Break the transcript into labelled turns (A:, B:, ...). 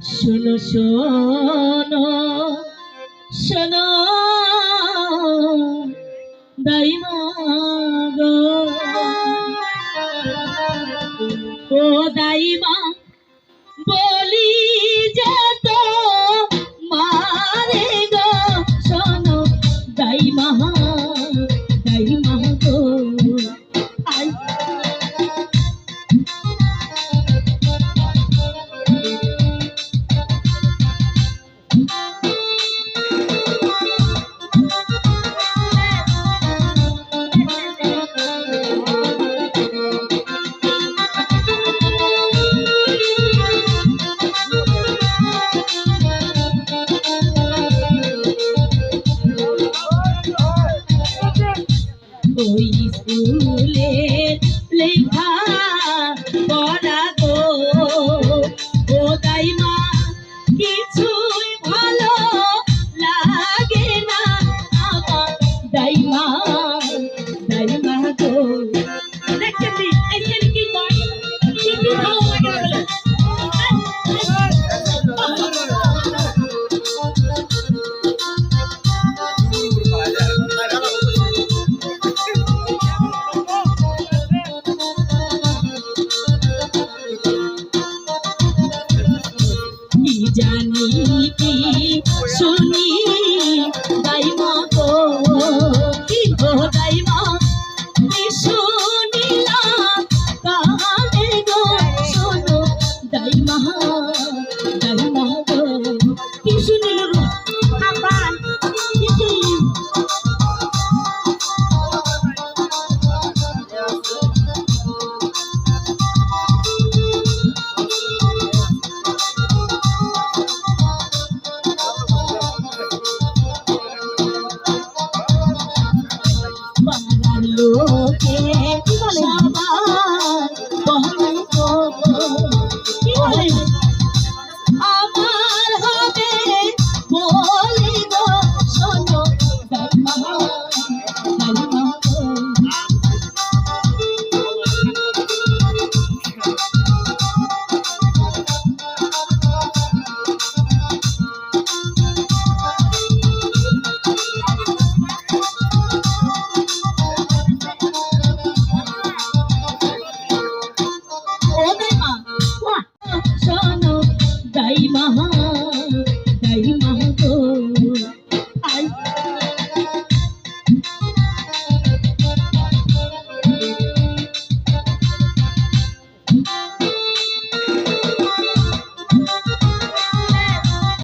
A: শোনো শোনো শোনো দাইমা গো। ও দাইমা বলি যেত মারে গো। শোনো দাইমা ওই স্কুলে লেখা পড়া গো। ও মা, কিছুই ভালো লাগে না আমার দাইমা দাইমা গো। জানি কি শুনি দাইমা গো। কি গো দাইমা কি শুনিলাম, কানে গো, শোনো দাইমা দাইমা গো। কি শুনিল लोके তাই মহা